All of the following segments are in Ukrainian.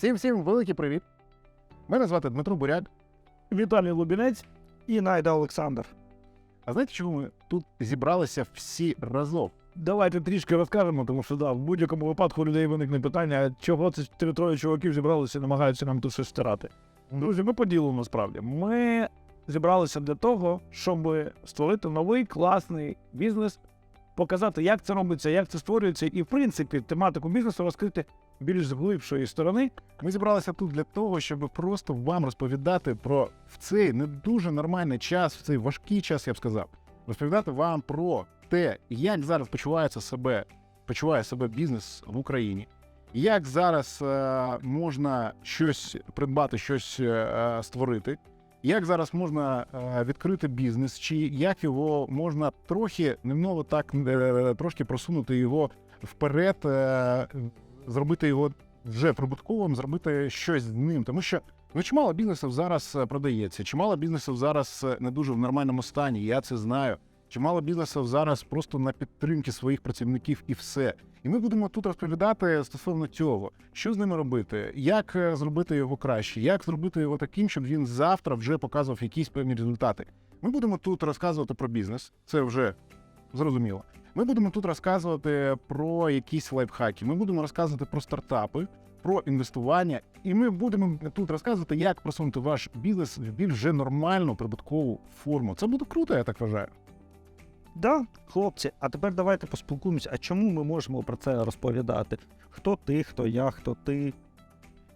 Всім всім великий привіт. Мене звати Дмитро Буряк. Віталій Лубінець і Найда Олександр. А знаєте, чому ми тут зібралися всі разом? Давайте трішки розкажемо, тому що да, в будь-якому випадку у людей виникне питання, чого це три троє чуваків зібралися і намагаються нам тут щось стирати. Друзі, ми по ділу насправді. Ми зібралися для того, щоб створити новий класний бізнес, показати, як це робиться, як це створюється, і в принципі тематику бізнесу розкрити більш з глибшої сторони. Ми зібралися тут для того, щоб просто вам розповідати про в цей не дуже нормальний час, в цей важкий час, я б сказав, розповідати вам про те, як зараз почувається себе, почуває себе бізнес в Україні, як зараз е, можна щось придбати, щось е, створити. Як зараз можна е, відкрити бізнес, чи як його можна трохи немного так е, трошки просунути його вперед, е, зробити його вже прибутковим, зробити щось з ним. Тому що ну, чимало бізнесів зараз е, продається, чимало бізнесів зараз е, не дуже в нормальному стані. Я це знаю. Чимало бізнесів зараз просто на підтримки своїх працівників і все. І ми будемо тут розповідати стосовно цього, що з ними робити, як е, зробити його краще, як зробити його таким, щоб він завтра вже показував якісь певні результати. Ми будемо тут розказувати про бізнес, це вже зрозуміло. Ми будемо тут розказувати про якісь лайфхаки. Ми будемо розказувати про стартапи, про інвестування, і ми будемо тут розказувати, як просунути ваш бізнес в більш вже нормальну прибуткову форму. Це буде круто, я так вважаю. Да, хлопці, а тепер давайте поспілкуємося. А чому ми можемо про це розповідати? Хто ти, хто я, хто ти?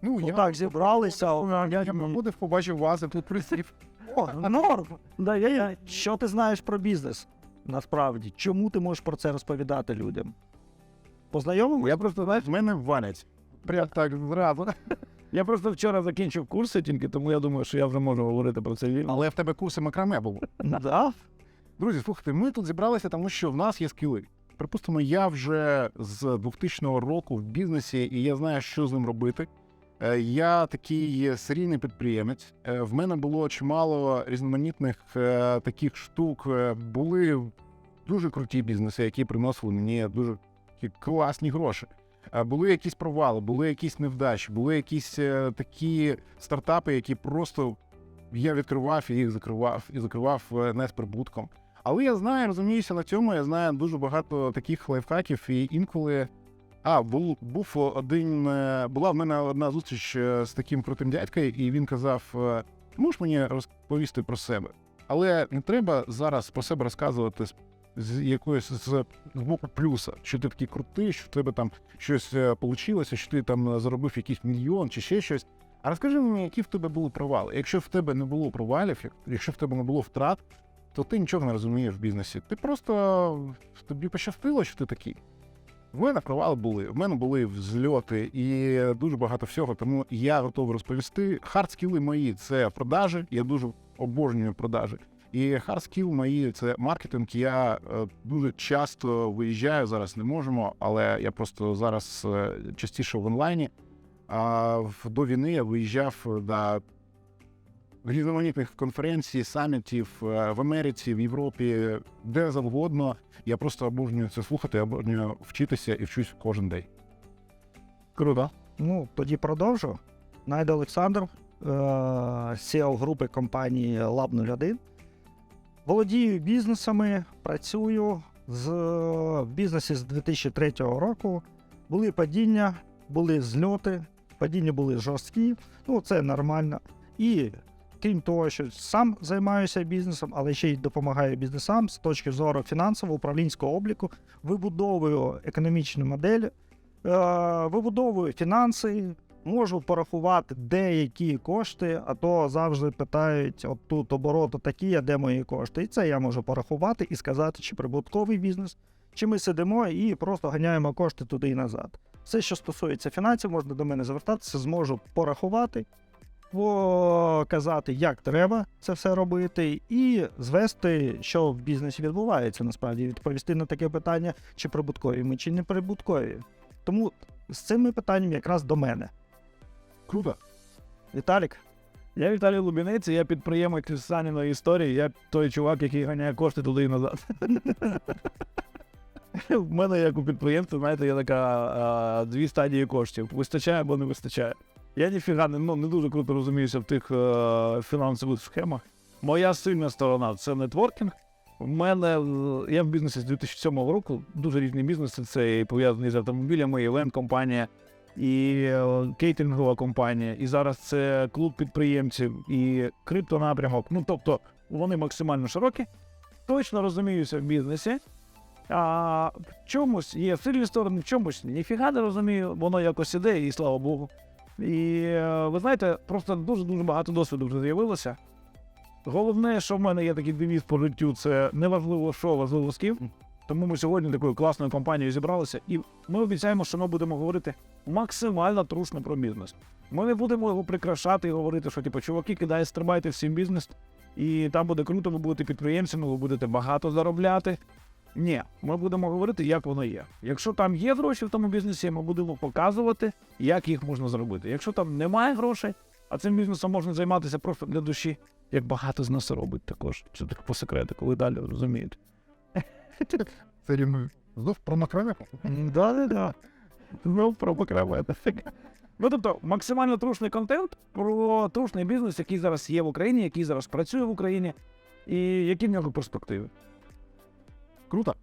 Ну, Ну, так, зібралися. Я, я побачив вас, і тут присів. О, норм. Да, я, я. Що ти знаєш про бізнес? Насправді, чому ти можеш про це розповідати людям? Познайомимо? Я просто, знаєш, в мене валять. Прям так зразу. Я просто вчора закінчив курси тільки, тому я думаю, що я вже можу говорити про це вільно. Але в тебе курси макраме було. Да? Друзі, слухайте, ми тут зібралися, тому що в нас є скіли. Припустимо, я вже з 2000 року в бізнесі, і я знаю, що з ним робити. Е, Я такий серійний підприємець. Е, В мене було чимало різноманітних е, таких штук. Були дуже круті бізнеси, які приносили мені дуже класні гроші. Були якісь провали, були якісь невдачі, були якісь такі стартапи, які просто я відкривав і їх закривав і закривав не з прибутком. Але я знаю, розуміюся на цьому. Я знаю дуже багато таких лайфхаків, і інколи. А, був, був один. е, Була в мене одна зустріч е, з таким крутим дядькою, і він казав: е, можеш мені розповісти про себе? Але не треба зараз про себе розказувати з, якоїсь з боку плюса, що ти такий крутий, що в тебе там щось вийшло, що ти там заробив якийсь мільйон чи ще щось. А розкажи мені, які в тебе були провали. Якщо в тебе не було провалів, якщо в тебе не було втрат, то ти нічого не розумієш в бізнесі. Ти просто тобі пощастило, що ти такий. В мене провали були, в мене були взльоти і дуже багато всього, тому я готовий розповісти. Хардскіли мої це продажі. Я дуже обожнюю продажі. І хардскіл мої це маркетинг. Я е, дуже часто виїжджаю зараз, не можемо, але я просто зараз е, частіше в онлайні. А в- до війни я виїжджав на різноманітних конференцій, самітів е, в Америці, в Європі, де завгодно. Я просто обожнюю це слухати, обожнюю вчитися і вчусь кожен день. Круто. Ну, тоді продовжу. Найда Олександр, е, CEO групи компанії Lab 01. Володію бізнесами, працюю з, в бізнесі з 2003 року. Були падіння, були зльоти, падіння були жорсткі, ну це нормально. І крім того, що сам займаюся бізнесом, але ще й допомагаю бізнесам з точки зору фінансово-управлінського обліку, вибудовую економічну модель, е, вибудовую фінанси, можу порахувати деякі кошти, а то завжди питають: от тут обороти такі, а де мої кошти? І це я можу порахувати і сказати, чи прибутковий бізнес, чи ми сидимо і просто ганяємо кошти туди і назад. Все, що стосується фінансів, можна до мене звертатися, зможу порахувати, показати, як треба це все робити, і звести, що в бізнесі відбувається, насправді, відповісти на таке питання, чи прибуткові ми, чи не прибуткові. Тому з цими питаннями якраз до мене. Круто. Віталік, Я Віталій Лубінець, я підприємець із Саніної історії. Я той чувак, який ганяє кошти туди і назад. В мене, як у підприємства, знаєте, є така а, дві стадії коштів: вистачає або не вистачає. Я ніфіга не, ну, не дуже круто розуміюся в тих е, фінансових схемах. Моя сильна сторона це нетворкінг. У мене е, я в бізнесі з 2007 року. Дуже різні бізнеси. Це і пов'язаний з автомобілями, і івент-компанія, і е, кейтерингова компанія. І зараз це клуб підприємців і криптонапрямок. Ну тобто вони максимально широкі. Точно розуміюся в бізнесі. А в чомусь є сильні сторони, в чомусь ніфіга не розумію, воно якось іде, і слава Богу. І е, ви знаєте, просто дуже-дуже багато досвіду вже з'явилося. Головне, що в мене є такий девіз по життю, це не важливо що, важливо з ким. Тому ми сьогодні такою класною компанією зібралися, і ми обіцяємо, що ми будемо говорити максимально трушно про бізнес. Ми не будемо його прикрашати і говорити, що типу, чуваки, кидай, стрибайте всім бізнес, і там буде круто, ви будете підприємцями, ви будете багато заробляти. Ні, ми будемо говорити, як воно є. Якщо там є гроші в тому бізнесі, ми будемо показувати, як їх можна зробити. Якщо там немає грошей, а цим бізнесом можна займатися просто для душі, як багато з нас робить також. Це так по секретику, ви далі розумієте. Це рівно. Знов про накриве? Да, да, да. Ну, про окреме. Ну, тобто, максимально трушний контент про трушний бізнес, який зараз є в Україні, який зараз працює в Україні, і які в нього перспективи. Круто.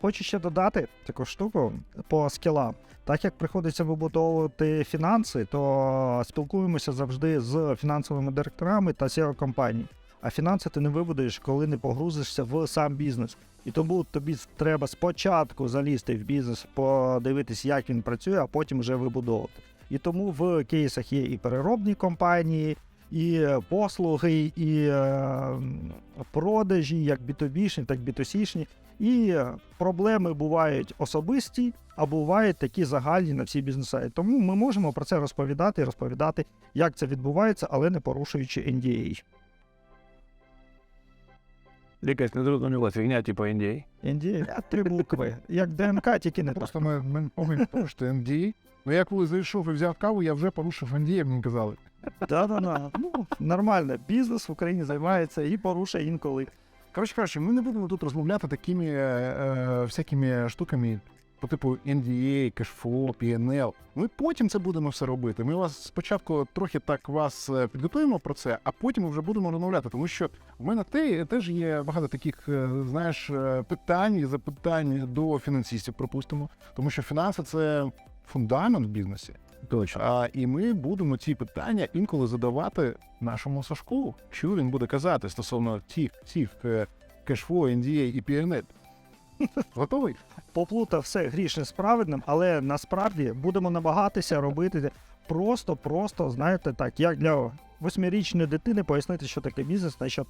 Хочу ще додати таку штуку по скілам. Так як приходиться вибудовувати фінанси, то спілкуємося завжди з фінансовими директорами та SEO компаній. А фінанси ти не вибудуєш, коли не погрузишся в сам бізнес. І тому тобі треба спочатку залізти в бізнес, подивитись, як він працює, а потім вже вибудовувати. І тому в кейсах є і переробні компанії, і послуги, і е, продажі, як B2B, так і B2C. І проблеми бувають особисті, а бувають такі загальні на всі бізнеси. Тому ми можемо про це розповідати і розповідати, як це відбувається, але не порушуючи NDA. Якась незрозуміла фігня, типу NDA. NDA а, три букви, як ДНК, тільки не так. Просто ми, ми повинні порушити NDA. Ну я коли зайшов і взяв каву, я вже порушив NDA, мені казали. Да-да-да. Ну, нормально. Бізнес в Україні займається і порушує інколи. Коротше кажучи, ми не будемо тут розмовляти такими е, е, всякими штуками по типу NDA, кешфло, PNL. Ми потім це будемо все робити. Ми вас спочатку трохи так вас е, підготуємо про це, а потім ми вже будемо розмовляти. Тому що в мене те, теж є багато таких, е, знаєш, питань і запитань до фінансистів, припустимо. Тому що фінанси це фундамент в бізнесі. Точно. А, і ми будемо ці питання інколи задавати нашому Сашку. Що він буде казати стосовно цих цих е, кешфло, NDA і PNL. Готовий? Поплутав все грішне з праведним, але насправді будемо намагатися робити просто, просто, знаєте, так, як для восьмирічної дитини пояснити, що таке бізнес, на що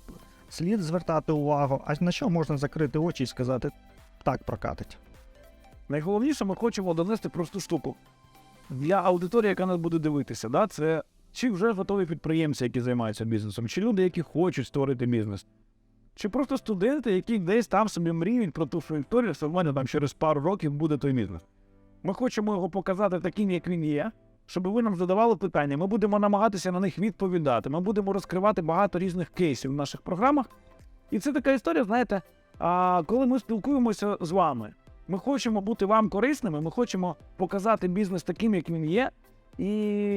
слід звертати увагу, а на що можна закрити очі і сказати так прокатить. Найголовніше, ми хочемо донести просту штуку. Для аудиторії, яка нас буде дивитися, да, це чи вже готові підприємці, які займаються бізнесом, чи люди, які хочуть створити бізнес, чи просто студенти, які десь там собі мріють про ту історію, що в мене там через пару років буде той бізнес. Ми хочемо його показати таким, як він є, щоб ви нам задавали питання. Ми будемо намагатися на них відповідати. Ми будемо розкривати багато різних кейсів в наших програмах. І це така історія, знаєте, а, коли ми спілкуємося з вами. Ми хочемо бути вам корисними, ми хочемо показати бізнес таким, як він є. І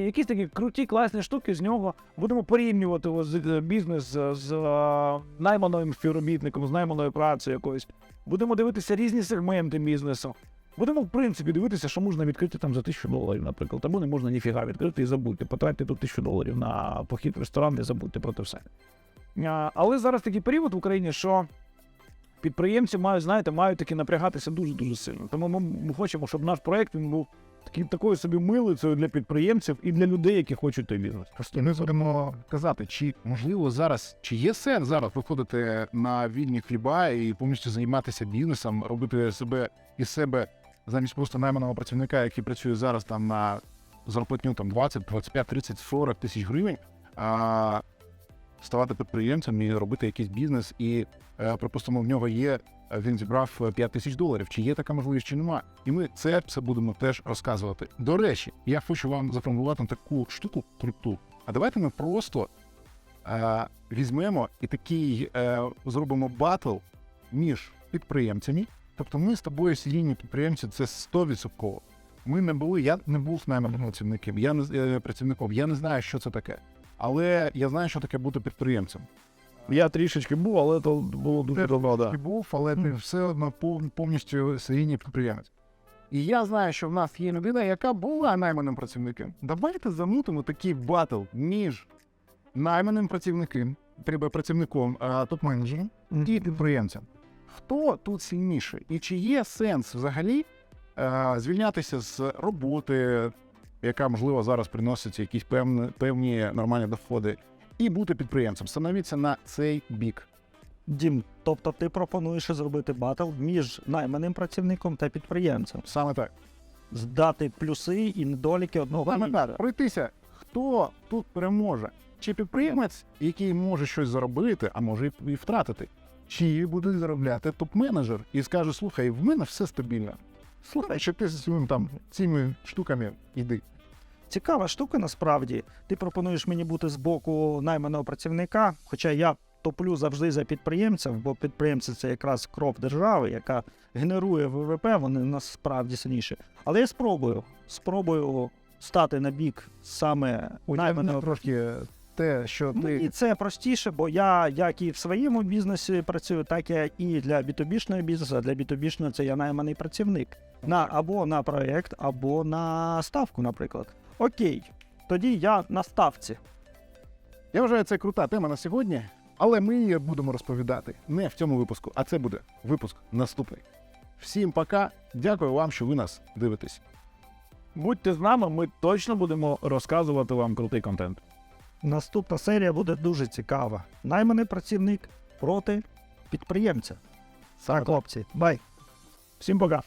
якісь такі круті, класні штуки з нього будемо порівнювати е, бізнес з, з е, найманим співробітником, з найманою працею якоюсь. Будемо дивитися різні сегменти бізнесу. Будемо, в принципі, дивитися, що можна відкрити там за тисячу доларів, наприклад. Або не можна ніфіга відкрити і забудьте. Потратьте тут тисячу доларів на похід в ресторан і забудьте про те все. Але зараз такий період в Україні, що підприємці мають, знаєте, мають таки напрягатися дуже-дуже сильно. Тому ми, хочемо, щоб наш проект він був такий, такою собі милицею для підприємців і для людей, які хочуть той бізнес. І ми будемо казати, чи можливо зараз, чи є сенс зараз виходити на вільні хліба і повністю займатися бізнесом, робити себе із себе замість просто найманого працівника, який працює зараз там на зарплатню там 20, 25, 30, 40 тисяч гривень, а ставати підприємцем і робити якийсь бізнес, і е, припустимо, в нього є. е, Він зібрав 5 тисяч доларів. Чи є така можливість, чи немає. І ми це все будемо теж розказувати. До речі, я хочу вам заформулювати таку штуку круту. А давайте ми просто е, візьмемо і такий е, зробимо батл між підприємцями. Тобто ми з тобою сімейні підприємці, це 100%. Ми не були, я не був найманим працівником. Я не з- е, працівником. Я не знаю, що це таке. Але я знаю, що таке бути підприємцем. Я трішечки був, але то було дуже Ти давно. Ти Да. був, але ти все одно пов- повністю серійний підприємець. І я знаю, що в нас є людина, яка була найманим працівником. Давайте замутимо такий батл між найманим працівником, треба працівником, а, топ-менеджером і підприємцем. Хто тут сильніший? І чи є сенс взагалі е, звільнятися з роботи, яка можливо зараз приносить якісь певні, певні нормальні доходи, і бути підприємцем? Становіться на цей бік. Дім, тобто ти пропонуєш зробити батл між найманим працівником та підприємцем, Саме так. здати плюси і недоліки одного Саме так. Пройтися, хто тут переможе? Чи підприємець, який може щось заробити, а може і- втратити? Чи буде заробляти топ-менеджер і скаже: слухай, в мене все стабільно. Слухай, що ти зі своїм там цими штуками йди. Цікава штука насправді. Ти пропонуєш мені бути з боку найманого працівника, хоча я топлю завжди за підприємців, бо підприємці це якраз кров держави, яка генерує ВВП, вони насправді сильніші. Але я спробую. Спробую стати на бік саме найманого трошки те, що Мені це простіше, бо я як і в своєму бізнесі працюю, так я і для B2B-шного бізнесу. А для B2B-шного це я найманий працівник. На або на проєкт, або на ставку, наприклад. Окей, тоді я на ставці. Я вважаю, це крута тема на сьогодні, але ми її будемо розповідати не в цьому випуску, а це буде випуск наступний. Всім пока. Дякую вам, що ви нас дивитесь. Будьте з нами, ми точно будемо розказувати вам крутий контент. Наступна серія буде дуже цікава. Найманий працівник проти підприємця. Так, хлопці, бай! Всім пока!